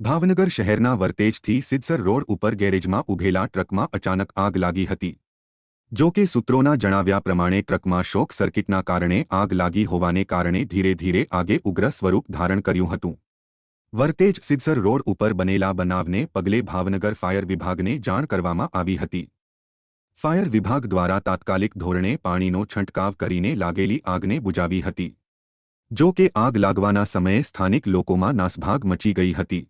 ભાવનગર શહેરના વર્તેજથી સિદ્સર રોડ ઉપર ગેરેજમાં ઉભેલા ટ્રકમાં અચાનક આગ લાગી હતી. જો કે સૂત્રોના જણાવ્યા પ્રમાણે ટ્રકમાં શોક સર્કિટના કારણે આગ લાગી હોવાને કારણે ધીરે ધીરે આગે ઉગ્ર સ્વરૂપ ધારણ કર્યું હતું. વર્તેજ સિદ્ધસર રોડ ઉપર બનેલા બનાવને પગલે ભાવનગર ફાયર વિભાગને જાણ કરવામાં આવી હતી. ફાયર વિભાગ દ્વારા તાત્કાલિક ધોરણે પાણીનો છંટકાવ કરીને લાગેલી આગને બુજાવી હતી. જો કે આગ લાગવાના સમયે સ્થાનિક લોકોમાં નાસભાગ મચી ગઈ હતી.